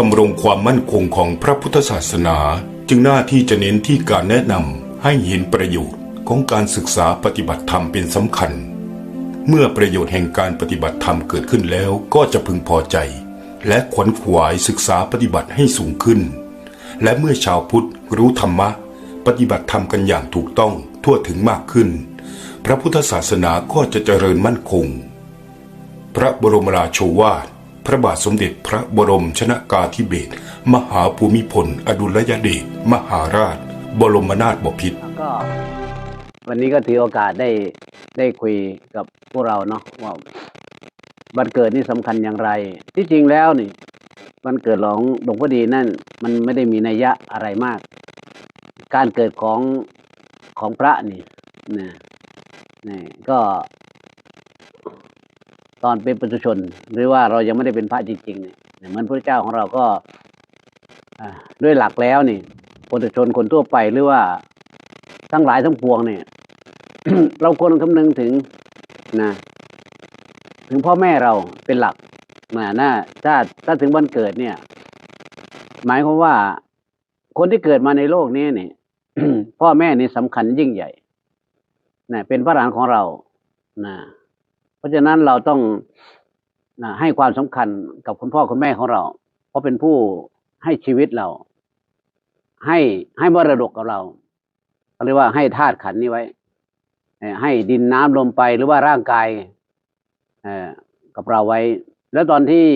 ทำรงความมั่นคงของพระพุทธศาสนา จึงหน้าที่จะเน้นที่การแนะนำให้เห็นประโยชน์ของการศึกษาปฏิบัติธรรมเป็นสำคัญ เมื่อประโยชน์แห่งการปฏิบัติธรรมเกิดขึ้นแล้วก็จะพึงพอใจ และขวนขวายศึกษาปฏิบัติให้สูงขึ้น และเมื่อชาวพุทธรู้ธรรมะ ปฏิบัติธรรมกันอย่างถูกต้องทั่วถึงมากขึ้น พระพุทธศาสนาก็จะเจริญมั่นคง พระบรมราโชวาท พระบาทสมเด็จพระบรมชนากาธิเบศรมหาภูมิพล อดุลยเดชมหาราช บรมนาถบพิตรก็วันนี้ก็ถือโอกาสได้ได้คุยกับพวกเราเนาะว่าวันเกิดนี่สำคัญอย่างไร ที่จริงแล้วนี่วันเกิดของหลวงพ่อดีนั่น มันไม่ได้มีนัยยะอะไรมาก การเกิดของของพระนี่นะนี่ก็ ตอนเป็นปุถุชน หรือว่าเรายังไม่ได้เป็นพระจริงๆเนี่ยเหมือนพระเจ้าของเราก็อ่าด้วยหลักแล้วนี่ปุถุชนคนทั่วไปหรือว่าทั้งหลายทั้งปวงเนี่ย เราควรคำนึงถึงนะถึงพ่อแม่เราเป็นหลักนะนะถ้าถ้าถึงวันเกิดเนี่ย หมายความว่าคนที่เกิดมาในโลกนี้เนี่ยพ่อแม่นี่สำคัญยิ่งใหญ่นะเป็นพระหลานของเรานะ เพราะฉะนั้นเราต้องให้ความสำคัญกับคุณพ่อคุณแม่ของเรา เพราะเป็นผู้ให้ชีวิตเรา ให้ให้มรดกกับเราเรียกว่าให้ธาตุขันนี้ไว้ให้ดินน้ำลมไปหรือว่าร่างกายกับเราไว้ แล้วตอนที่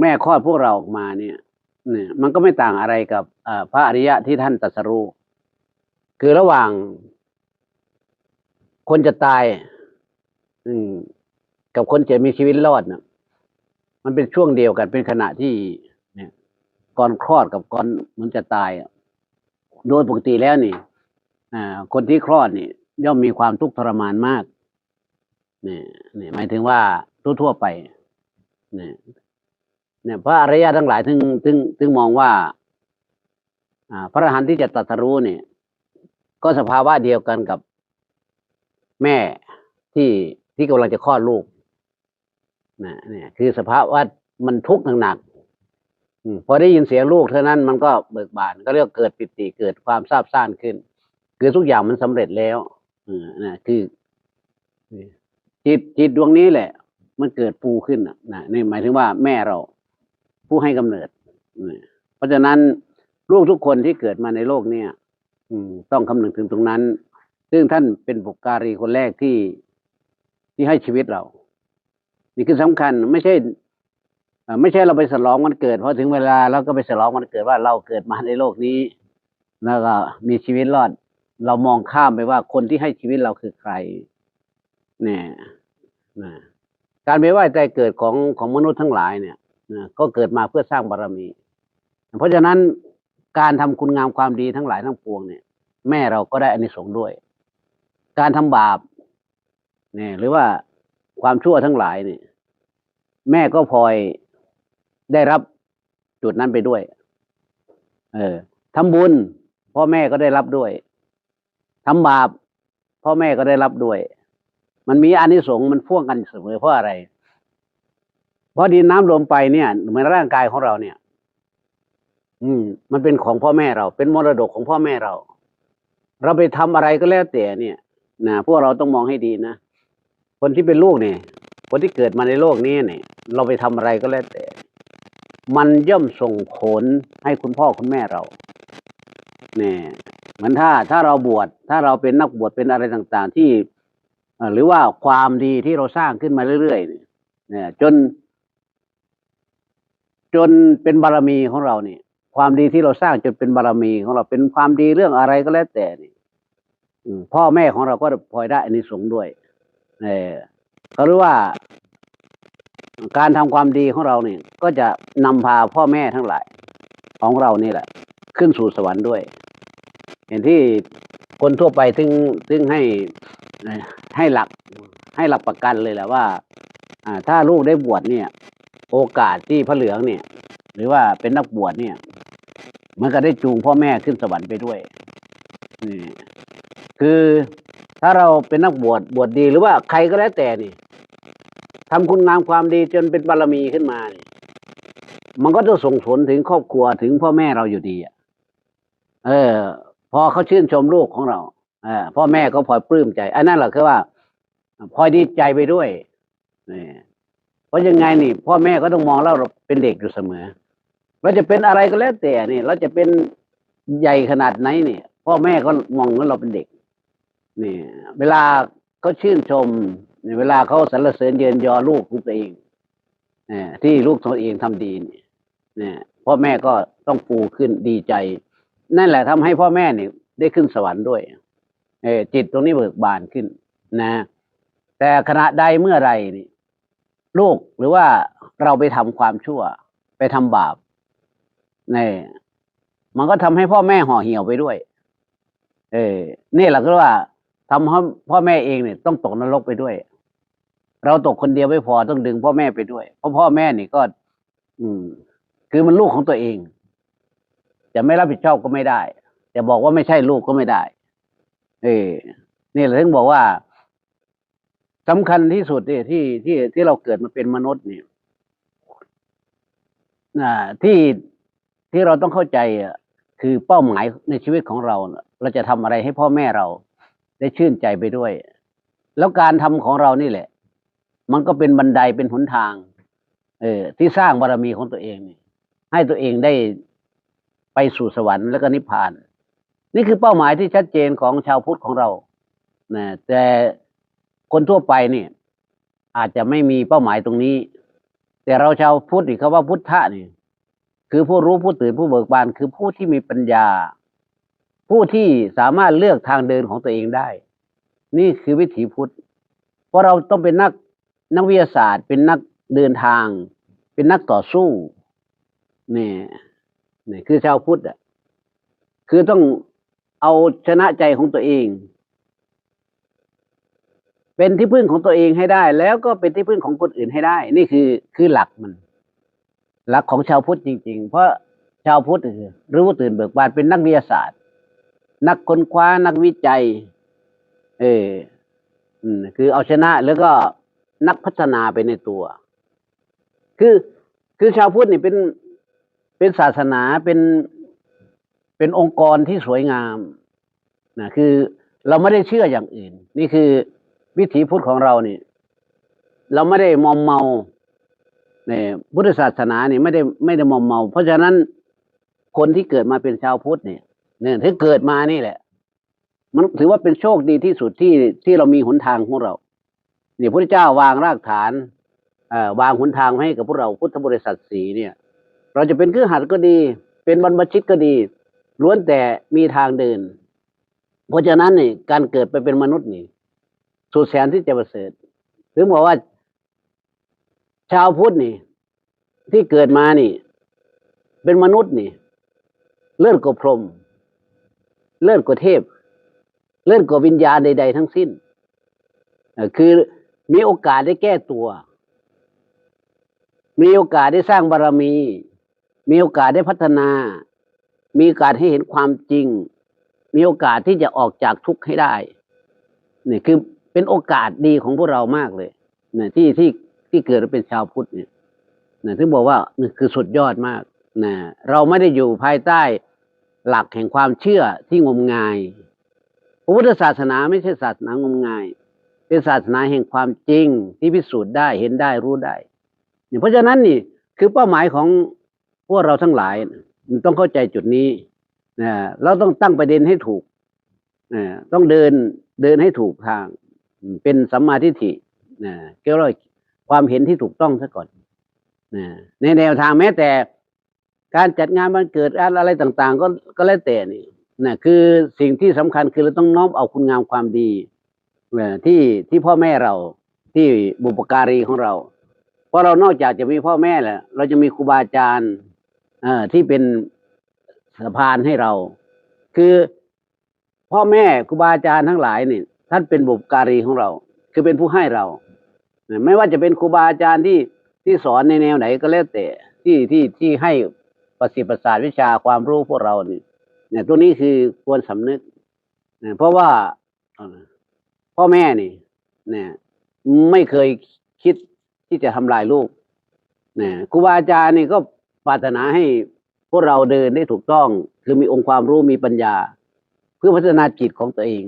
แม่คลอดพวกเราออกมาเนี่ยเนี่ย มันก็ไม่ต่างอะไรกับพระอริยะที่ท่านตรัสรู้คือระหว่างคนจะตาย กับคนจะมีชีวิตรอดน่ะมันเป็นช่วงเดียวกันเป็นขณะที่ เนี่ย ก่อนคลอดกับก่อนมันจะตายโดยปกติแล้วนี่อ่า คนที่คลอดนี่ ย่อมมีความทุกข์ทรมานมากเนี่ยเนี่ยหมายถึงว่าทั่วๆไป เนี่ย เนี่ย พระอริยะทั้งหลายถึงถึงถึงมองว่า อ่า พระอรหันต์ที่จะตรัสรู้เนี่ย ก็สภาวะเดียวกันกับแม่ที่ ที่กำลังจะคลอดลูกนะเนี่ย คือสภาพวะมันทุกข์หนักๆพอได้ยินเสียงลูกเท่านั้นมันก็เบิกบานก็เรียกเกิดปิติเกิดความซาบซ่านขึ้น คือทุกอย่างมันสำเร็จแล้วอืมนะคือจิตจิตดวงนี้แหละ มันเกิดปูขึ้นนะนี่หมายถึงว่าแม่เรา ผู้ให้กำเนิดเพราะฉะนั้นลูกทุกคนที่เกิดมาในโลกเนี่ย อืมต้องคำนึงถึงตรงนั้น ซึ่งท่านเป็นบุคการีคนแรกที่ ที่ให้ชีวิตเรา นี่คือสำคัญไม่ใช่ไม่ใช่เราไปฉลองวันเกิดพอถึงเวลาเราก็ไปฉลองวันเกิดว่าเราเกิดมาในโลกนี้ แล้วก็มีชีวิตรอด เรามองข้ามไปว่าคนที่ให้ชีวิตเราคือใคร เนี่ยนะการไปไหว้ใจเกิดของของมนุษย์ทั้งหลายเนี่ยนะก็เกิดมาเพื่อสร้างบารมี เพราะฉะนั้นการทำคุณงามความดีทั้งหลายทั้งปวงเนี่ย แม่เราก็ได้อานิสงส์ด้วย การทำบาป เนี่ยหรือว่าความชั่วทั้งหลายเนี่ยแม่ก็พลอยได้รับจุดนั้นไปด้วย เออทำบุญ พ่อแม่ก็ได้รับด้วยทำบาป พ่อแม่ก็ได้รับด้วย มันมีอานิสงส์มันพ่วงกันเสมอเพราะอะไร เพราะดินน้ำลมไปเนี่ยเหมือนร่างกายของเราเนี่ย อืม มันเป็นของพ่อแม่เรา เป็นมรดกของพ่อแม่เรา เราไปทำอะไรก็แล้วแต่เนี่ยนะพวกเราต้องมองให้ดีนะ คนที่เป็นลูกเนี่ยคนที่เกิดมาในโลกนี้เนี่ยเราไปทำอะไรก็แล้วแต่ มันย่อมส่งผลให้คุณพ่อคุณแม่เราเนี่ยเหมือนถ้าถ้าเราบวชถ้าเราเป็นนักบวชเป็นอะไรต่าง ๆ ที่หรือว่าความดีที่เราสร้างขึ้นมาเรื่อยๆเนี่ยจน จนเป็นบารมีของเราเนี่ย ความดีที่เราสร้างจนเป็นบารมีของเราเป็นความดีเรื่องอะไรก็แล้วแต่เนี่ยพ่อแม่ของเราก็พลอยได้อานิสงส์ด้วย เออเขาเรียกว่า การทำความดีของเราเนี่ย ก็จะนำพาพ่อแม่ทั้งหลาย ของเรานี่แหละ ขึ้นสู่สวรรค์ด้วย เห็นที่คนทั่วไปถึงถึงให้ให้หลักให้หลักประกันเลยแหละว่า อ่า ถ้าลูกได้บวชเนี่ย โอกาสที่พระเหลืองเนี่ย หรือว่าเป็นนักบวชเนี่ยมันก็ได้จูงพ่อแม่ขึ้นสวรรค์ไปด้วยนี่คือ ถ้าเราเป็นนักบวชบวชดีหรือว่าใครก็แล้วแต่นี่ทำคุณงามความดีจนเป็นบารมีขึ้นมานี่มันก็จะส่งผลถึงครอบครัวถึงพ่อแม่เราอยู่ดีอะ เออ พอเขาชื่นชมลูกของเราเออพ่อแม่ก็พลอยปลื้มใจ อันนั้นแหละคือว่าพลอยดีใจไปด้วยนี่เพราะยังไงนี่ พ่อแม่ก็ต้องมองเราเป็นเด็กอยู่เสมอเราจะเป็นอะไรก็แล้วแต่นี่ เราจะเป็นใหญ่ขนาดไหนนี่ พ่อแม่ก็มองว่าเราเป็นเด็ก นี่เวลาเขาชื่นชมนี่เวลาเขาสรรเสริญเยินยอลูกของตัวเองเนี่ยที่ลูกตัวเองทำดีนี่เนี่ยพ่อแม่ก็ต้องฟูขึ้นดีใจ นั่นแหละทำให้พ่อแม่เนี่ยได้ขึ้นสวรรค์ด้วยเออจิตตรงนี้เบิกบานขึ้นนะ แต่ขณะใดเมื่อไรนี่ลูกหรือว่าเราไปทำความชั่ว ไปทำบาปนี่มันก็ทำให้พ่อแม่ห่อเหี่ยวไปด้วย เออนี่แหละก็ว่า ทำให้พ่อแม่เองเนี่ยต้องตกนรกไปด้วย เราตกคนเดียวไม่พอต้องดึงพ่อแม่ไปด้วย เพราะพ่อแม่นี่ก็ อืม คือมันลูกของตัวเอง จะไม่รับผิดชอบก็ไม่ได้จะบอกว่าไม่ใช่ลูกก็ไม่ได้ เออนี่แหละถึงบอกว่าสำคัญที่สุดเนี่ยที่ที่ที่เราเกิดมาเป็นมนุษย์เนี่ยอ่าที่ที่เราต้องเข้าใจอะคือเป้าหมายในชีวิตของเรา เราจะทำอะไรให้พ่อแม่เรา ได้ชื่นใจไปด้วย แล้วการทำของเรานี่แหละ มันก็เป็นบันไดเป็นหนทาง เออ ที่สร้างบารมีของตัวเองนี่ให้ตัวเองได้ไปสู่สวรรค์แล้วก็นิพพาน นี่คือเป้าหมายที่ชัดเจนของชาวพุทธของเรานะแต่คนทั่วไปเนี่ยอาจจะไม่มีเป้าหมายตรงนี้ แต่เราชาวพุทธนี่เขาว่าพุทธะนี่ คือผู้รู้ผู้ตื่นผู้เบิกบานคือผู้ที่มีปัญญา ผู้ที่สามารถเลือกทางเดินของตัวเองได้ นี่คือวิถีพุทธ เพราะเราต้องเป็นนักนักวิทยาศาสตร์ เป็นนักเดินทาง เป็นนักต่อสู้นี่นี่คือชาวพุทธอะคือต้องเอาชนะใจของตัวเอง เป็นที่พึ่งของตัวเองให้ได้ แล้วก็เป็นที่พึ่งของคนอื่นให้ได้ นี่คือคือหลักมันหลักของชาวพุทธจริง ๆ เพราะชาวพุทธคือรู้ตื่นเบิกบานเป็นนักวิทยาศาสตร์ นักค้นคว้านักวิจัย เออคือเอาชนะแล้วก็นักพัฒนาไปในตัว คือคือชาวพุทธนี่เป็นเป็นศาสนาเป็นเป็นองค์กรที่สวยงามนะคือเราไม่ได้เชื่ออย่างอื่น นี่คือวิถีพุทธของเรานี่เราไม่ได้มอมเมาเนี่ยพุทธศาสนาเนี่ยไม่ได้ไม่ได้มอมเมา เพราะฉะนั้นคนที่เกิดมาเป็นชาวพุทธเนี่ย เนี่ยที่เกิดมานี่แหละ มันถือว่าเป็นโชคดีที่สุดที่ที่เรามีหนทางของเราเนี่ยพระเจ้าวางรากฐานอ่อวางหนทางให้กับพวกเราพุทธบริษัทสีเนี่ย เราจะเป็นเครือหัดก็ดี เป็นบรรพชิตก็ดีล้วนแต่มีทางเดิน เพราะฉะนั้นนี่การเกิดไปเป็นมนุษย์นี่ สุดแสนที่จะประเสริฐถึงบอกว่า ชาวพุทธนี่ ที่เกิดมานี่ เป็นมนุษย์นี่ เลื่อนกว่าพรหม เลื่อนกว่าเทพ เลื่อนกว่าวิญญาณใด ๆ ทั้งสิ้นคือมีโอกาสได้แก้ตัว มีโอกาสได้สร้างบารรมี มีโอกาสได้พัฒนา มีโอกาสให้เห็นความจริง มีโอกาสที่จะออกจากทุกข์ให้ได้นี่คือเป็นโอกาสดีของพวกเรามากเลยนะที่ที่ที่เกิดเป็นชาวพุทธเนี่ยนะถึงบอกว่านี่คือสุดยอดมากนะเราไม่ได้อยู่ภายใต้ หลักแห่งความเชื่อที่งมงายพระพุทธศาสนาไม่ใช่ศาสนางมงาย เป็นศาสนาแห่งความจริงที่พิสูจน์ได้เห็นได้รู้ได้เนี่ยเพราะฉะนั้นนี่คือเป้าหมายของพวกเราทั้งหลายมันต้องเข้าใจจุดนี้นะเราต้องตั้งประเด็นให้ถูกนะต้องเดินเดินให้ถูกทาง เป็นสัมมาทิฏฐินะเกี่ยวกับความเห็นที่ถูกต้องซะก่อนนะในแนวทางแม้แต่ การจัดงานวันเกิดอะไรต่างๆ ก็ก็แล้วแต่นี่นะคือสิ่งที่สำคัญคือเราต้องน้อมเอาคุณงามความดีที่ที่พ่อแม่เราที่บุปการีของเรา เพราะเรานอกจากจะมีพ่อแม่แล้วเราจะมีครูบาอาจารย์อ่อที่เป็นสะพานให้เรา คือพ่อแม่ครูบาอาจารย์ทั้งหลายนี่ท่านเป็นบุปการีของเรา คือเป็นผู้ให้เรา ไม่ว่าจะเป็นครูบาอาจารย์ที่ที่สอนในแนวไหนก็แล้วแต่ที่ที่ที่ให้ ประสิทธิประสาทวิชาความรู้พวกเรานี่เนี่ยตัวนี้คือควรสำนึกเนี่ยเพราะว่าพ่อแม่นี่ เนี่ย ไม่เคยคิดที่จะทำลายลูกเนี่ยครูบาอาจารย์นี่ก็ปรารถนาให้พวกเราเดินได้ถูกต้อง คือมีองค์ความรู้มีปัญญา เพื่อพัฒนาจิตของตัวเอง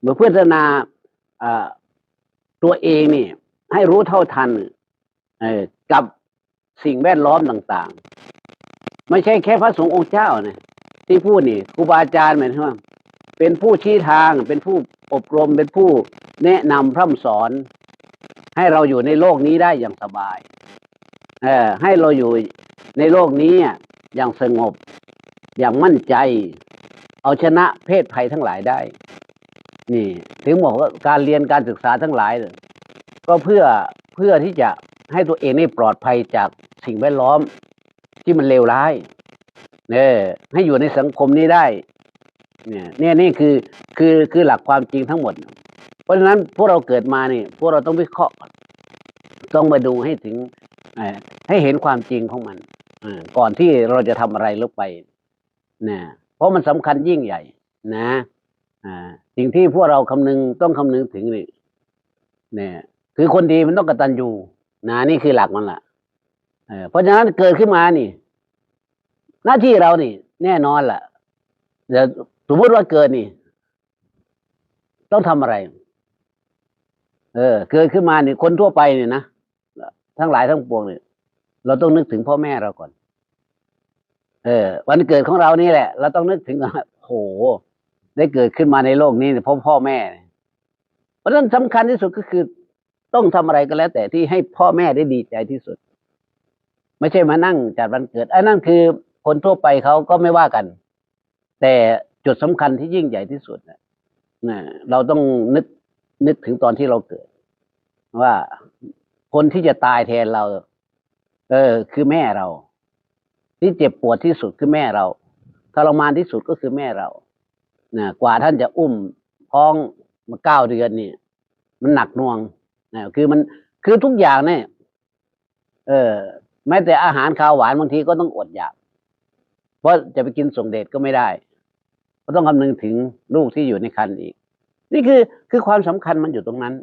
เมื่อพัฒนาตัวเองนี่ ให้รู้เท่าทันกับสิ่งแวดล้อมต่าง ไม่ใช่แค่พระสงฆ์องค์เจ้านะที่พูดนี่ครูบาอาจารย์หมายถึงว่า เป็นผู้ชี้ทางเป็นผู้อบรมเป็นผู้แนะนำพร่ำสอน ให้เราอยู่ในโลกนี้ได้อย่างสบาย เออให้เราอยู่ในโลกนี้อย่างสงบ อย่างมั่นใจ เอาชนะเพศภัยทั้งหลายได้ นี่ ถึงบอกว่าการเรียนการศึกษาทั้งหลายเนี่ยก็เพื่อเพื่อที่จะให้ตัวเองนี่ปลอดภัยจากสิ่งแวดล้อม ที่มันเลวร้ายเนี่ยให้อยู่ในสังคมนี้ได้ เนี่ยเนี่ยนี่คือคือคือหลักความจริงทั้งหมด เพราะฉะนั้นพวกเราเกิดมาเนี่ยพวกเราต้องวิเคราะห์ต้องมาดูให้ถึงให้เห็นความจริงของมันอก่อนที่เราจะทำอะไรลงไปนะเพราะมันสำคัญยิ่งใหญ่ นะสิ่งที่พวกเราคำนึงต้องคำนึงถึงนี่เนี่ยคือคนดีมันต้องกตัญญูนะนี่คือหลักมันละเออ เพราะฉะนั้นเกิดขึ้นมานี่ หน้าที่เรานี่ แน่นอนล่ะเดี๋ยวสมมติว่าเกิดนี่ ต้องทำอะไร เออ เกิดขึ้นมาเนี่ยคนทั่วไปเนี่ยนะทั้งหลายทั้งปวงเนี่ยเราต้องนึกถึงพ่อแม่เราก่อน เออ วันเกิดของเรานี่แหละ เราต้องนึกถึงว่าโหได้เกิดขึ้นมาในโลกนี้เนี่ยเพราะพ่อแม่ เพราะฉะนั้นสำคัญที่สุดก็คือ ต้องทำอะไรก็แล้ว แต่ที่ให้พ่อแม่ได้ดีใจที่สุด ไม่ใช่มานั่งจัดวันเกิดอันนั้นคือคนทั่วไปเขาก็ไม่ว่ากัน แต่จุดสำคัญที่ยิ่งใหญ่ที่สุดนะนะเราต้องนึกนึกถึงตอนที่เราเกิด ว่าคนที่จะตายแทนเรา เออ คือแม่เรา ที่เจ็บปวดที่สุดคือแม่เราทรมานที่สุดก็คือแม่เรานะกว่าท่านจะอุ้มท้องมาเก้าเดือนนี่มันหนักหน่วงนะคือมันคือทุกอย่างเนี่ย เออ แม้แต่อาหารข้าวหวานบางทีก็ต้องอดอยาก เพราะจะไปกินส่งเดชก็ไม่ได้ ก็ต้องคำนึงถึงลูกที่อยู่ในครรภ์อีก นี่คือคือความสำคัญมันอยู่ตรงนั้น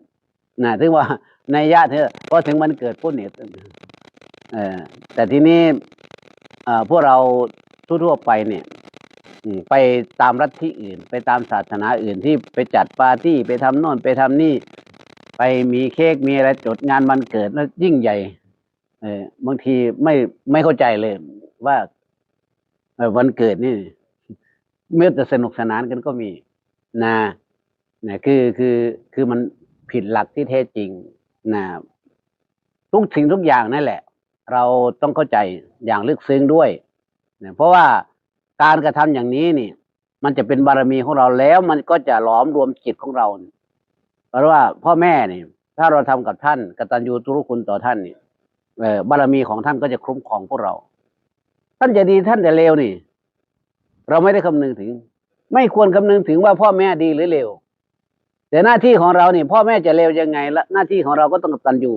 นะถึงว่าในยะเธอพอถึงมันเกิดพุ่นเนี่ยเออแต่ทีนี้พวกเราทั่วๆไปเนี่ยไปตามรัฐที่อื่น ไปตามศาสนาอื่นที่ไปจัดปาร์ตี้ไปทำโน่นไปทำนี่ ไปมีเค้กมีอะไรจดงานวันเกิดแล้วยิ่งใหญ่ บางทีไม่ไม่เข้าใจเลยว่าวันเกิดนี่เมื่อจะสนุกสนานกันก็มีนะนะคือคือคือมันผิดหลักที่แท้จริงนะทุกสิ่งทุกอย่างนั่นแหละ เราต้องเข้าใจอย่างลึกซึ้งด้วยนะเพราะว่าการกระทำอย่างนี้นี่ มันจะเป็นบารมีของเราแล้วมันก็จะหลอมรวมจิตของเรา เพราะว่าพ่อแม่นี่ ถ้าเราทำกับท่านกตัญญูตุรุคุณต่อท่านนี่ บารมีของท่านก็จะคุ้มครองพวกเรา ท่านจะดีท่านจะเลวนี่ เราไม่ได้คำนึงถึง ไม่ควรคำนึงถึงว่าพ่อแม่ดีหรือเลวแต่หน้าที่ของเราเนี่ยพ่อแม่จะเลวยังไงละหน้าที่ของเราก็ต้องกตัญญู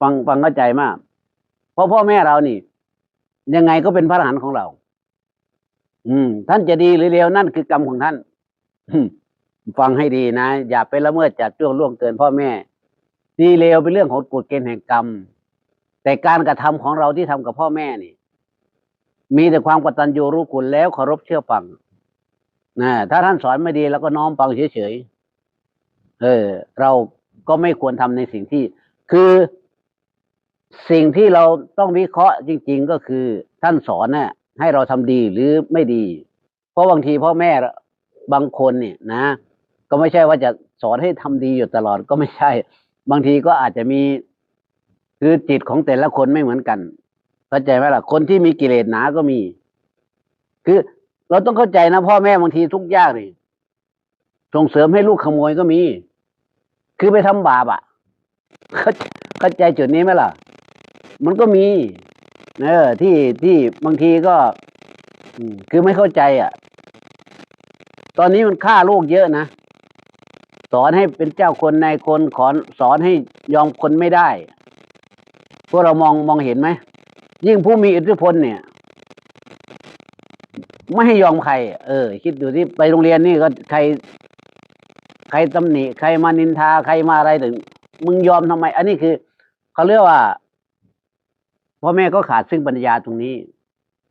ฟังฟังเข้าใจมาก เพราะพ่อแม่เรานี่ ยังไงก็เป็นพระอรหันต์ของเรา อืม ท่านจะดีหรือเลวนั่นคือกรรมของท่านฟังให้ดีนะ อย่าไปละเมิดจัดจ้วงล่วงเกินพ่อแม่ ดีเลวเป็นเรื่องของกฎเกณฑ์แห่งกรรม แต่การกระทำของเราที่ทำกับพ่อแม่นี่ มีแต่ความกตัญญูรู้คุณแล้วเคารพเชื่อฟังนะถ้าท่านสอนไม่ดีแล้วก็น้อมฟังเฉยๆเออ เราก็ไม่ควรทำในสิ่งที่ คือสิ่งที่เราต้องวิเคราะห์จริง ๆ ก็คือท่านสอนน่ะให้เราทำดีหรือไม่ดี เพราะบางทีพ่อแม่บางคนเนี่ยนะ ก็ไม่ใช่ว่าจะสอนให้ทำดีอยู่ตลอดก็ไม่ใช่ บางทีก็อาจจะมี คือจิตของแต่ละคนไม่เหมือนกันเข้าใจไหมล่ะ คนที่มีกิเลสหนาก็มี คือเราต้องเข้าใจนะพ่อแม่บางทีทุกข์ยากนี่ส่งเสริมให้ลูกขโมยก็มี คือไปทำบาปอะเข้าใจจุดนี้ไหมล่ะ มันก็มีเออที่ที่บางทีก็คือไม่เข้าใจอะ ตอนนี้มันฆ่าลูกเยอะนะสอนให้เป็นเจ้าคนนายคนขอนสอนให้ยอมคนไม่ได้ พวกเรามองมองเห็นไหม ยิ่งผู้มีอิทธิพลเนี่ย ไม่ให้ยอมใคร เออ คิดดูที่ไปโรงเรียนนี่ก็ใคร ใครตำหนิ ใครมานินทา ใครมาอะไรถึง มึงยอมทำไม อันนี้คือเขาเรียกว่าพ่อแม่ก็ขาดซึ่งปัญญาตรงนี้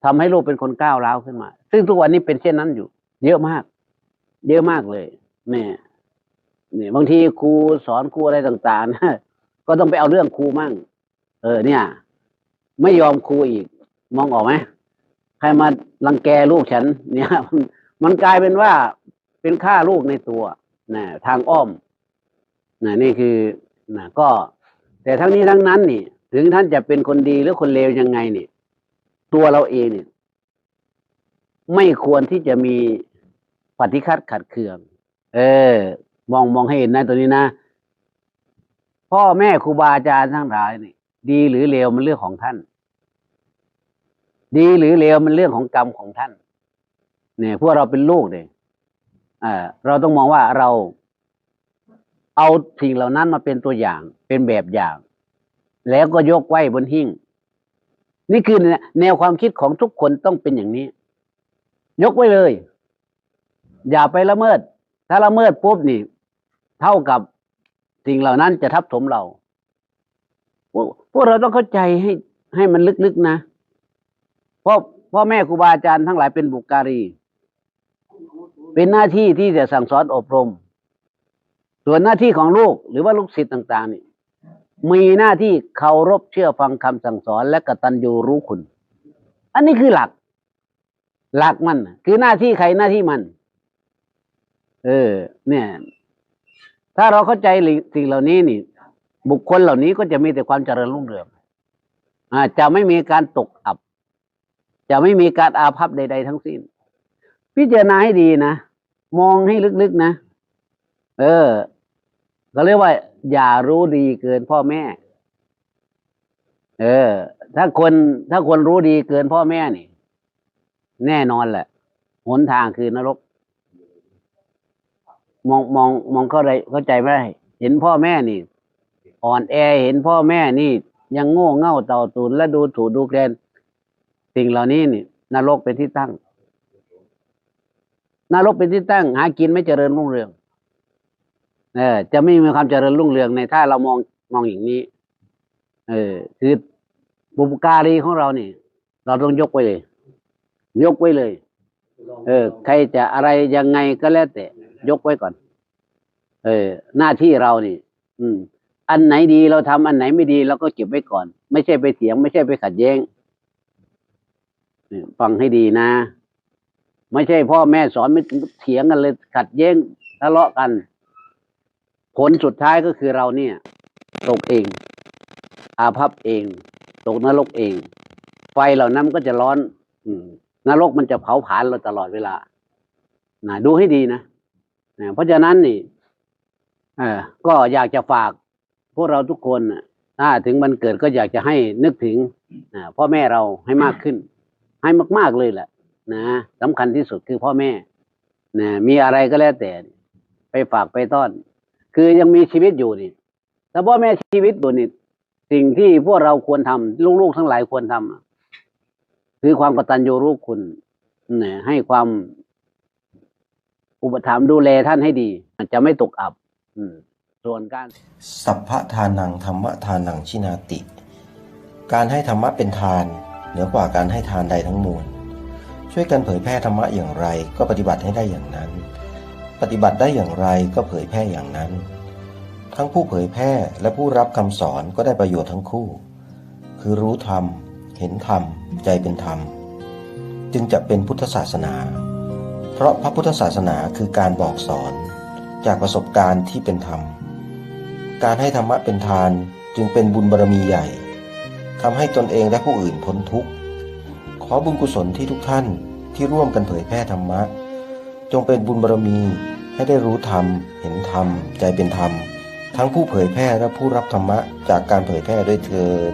ทำให้ลูกเป็นคนก้าวร้าวขึ้นมา ซึ่งทุกวันนี้เป็นเช่นนั้นอยู่ เยอะมาก เยอะมากเลยแม่ยเนี่ยบางทีครูสอนครูอะไรต่างๆนะก็ต้องไปเอาเรื่องครูมั่ง เออเนี่ย ไม่ยอมครูอีก มองออกไหมใครมารังแกลูกฉัน เนี่ย มันกลายเป็นว่าเป็นฆ่าลูกในตัวนะทางอ้อมนะนี่คือนะก็ แต่ทั้งนี้ทั้งนั้นนี่ ถึงท่านจะเป็นคนดีหรือคนเลวยังไงนี่ตัวเราเองเนี่ย ไม่ควรที่จะมีปฏิคัดขัดเคือง เออ มองมองให้เห็นนะตัวนี้นะ พ่อแม่ครูบาอาจารย์ทั้งหลายนี่ ดีหรือเลวมันเรื่องของท่าน ดีหรือเลวมันเรื่องของกรรมของท่าน เนี่ย พวกเราเป็นลูกเนี่ยเราต้องมองว่าเราเอาสิ่งเหล่านั้นมาเป็นตัวอย่าง เป็นแบบอย่าง แล้วก็ยกไว้บนหิ้ง นี่คือแนวความคิดของทุกคนต้องเป็นอย่างนี้ ยกไว้เลย อย่าไปละเมิด ถ้าละเมิดปุ๊บนี่ เท่ากับสิ่งเหล่านั้นจะทับถมเรา พวกพวกเราต้องเข้าใจให้ให้มันลึกๆนะเพราะพ่อแม่ครูบาอาจารย์ทั้งหลายเป็นบุการี เป็นหน้าที่ที่จะสั่งสอนอบรม ส่วนหน้าที่ของลูกหรือว่าลูกศิษย์ต่าง ๆ นี่ มีหน้าที่เคารพเชื่อฟังคำสั่งสอนและกตัญญูรู้คุณ อันนี้คือหลัก หลักมัน คือหน้าที่ใครหน้าที่มัน เออ เนี่ย ถ้าเราเข้าใจสิ่งเหล่านี้นี่ บุคคลเหล่านี้ก็จะมีแต่ความเจริญรุ่งเรืองอาจะไม่มีการตกอับ จะไม่มีการอาภัพใด ๆ ทั้งสิ้น พิจารณาให้ดีนะ มองให้ลึกๆนะ เออก็เรียกว่า อย่ารู้ดีเกินพ่อแม่ เออ ถ้าคนถ้าคนรู้ดีเกินพ่อแม่นี่ แน่นอนแหละหนทางคือนรก มองมองมองเข้าใจเข้าใจไหมเห็นพ่อแม่นี่ อ่อนแอเห็นพ่อแม่นี่ยังโง่เง่าเต่าตูนและดูถูกดูแคลนสิ่งเหล่านี้นี่นรกเป็นที่ตั้งนรกเป็นที่ตั้ง หากินไม่เจริญรุ่งเรืองเออ จะไม่มีความเจริญรุ่งเรืองในถ้าเรามองมองอย่างนี้ เออ คือบุปการีของเราเนี่เราต้องยกไว้เลย ยกไว้เลย เออ ใครจะอะไรยังไงก็แล้วแต่ ยกไว้ก่อน เออ หน้าที่เรานี่ อืม อันไหนดีเราทำอันไหนไม่ดีเราก็เก็บไว้ก่อน ไม่ใช่ไปเถียง ไม่ใช่ไปขัดแย้งฟังให้ดีนะ ไม่ใช่พ่อแม่สอนไม่เถียงกันเลย ขัดแย้งทะเลาะกัน ผลสุดท้ายก็คือเราเนี่ย ตกเอง อาภัพเอง ตกนรกเอง ไฟเหล่านั้นก็จะร้อน อืนรกมันจะเผาผลาญเราตลอดเวลานะดูให้ดีนะนะเพราะฉะนั้นนี่เออก็อยากจะฝาก วกเราทุกคนน่ะถ้าถึงวันเกิดก็อยากจะให้นึกถึงพ่อแม่เราให้มากขึ้น ให้มากๆเลยแหละนะสำคัญที่สุดคือพ่อแม่นะมีอะไรก็แล้วแต่ ไปฝากไปต้อน คือยังมีชีวิตอยู่นี่ถ้าพ่อแม่ชีวิตอยู่นี่สิ่งที่พวกเราควรทำลูกๆทั้งหลายควรทำคือความกตัญญูรู้คุณเนี่ยให้ความอุปถัมภ์ดูแลท่านให้ดีจะไม่ตกอับ อืม ส่วนการสัพพะทานังธรรมะทานังชินาติ การให้ธรรมะเป็นทาน เหนือกว่าการให้ทานใดทั้งมวลช่วยกันเผยแพร่ธรรมะอย่างไรก็ปฏิบัติให้ได้อย่างนั้น ปฏิบัติได้อย่างไรก็เผยแพร่อย่างนั้น ทั้งผู้เผยแพร่และผู้รับคำสอนก็ได้ประโยชน์ทั้งคู่ คือรู้ธรรม เห็นธรรม ใจเป็นธรรม จึงจะเป็นพุทธศาสนา เพราะพระพุทธศาสนาคือการบอกสอน จากประสบการณ์ที่เป็นธรรม การให้ธรรมะเป็นทานจึงเป็นบุญบารมีใหญ่ทำให้ตนเองและผู้อื่นพ้นทุกข์ ขอบุญกุศลที่ทุกท่านที่ร่วมกันเผยแพร่ธรรมะ จงเป็นบุญบารมีให้ได้รู้ธรรม เห็นธรรม ใจเป็นธรรม ทั้งผู้เผยแพร่และผู้รับธรรมะจากการเผยแพร่ด้วยเทิน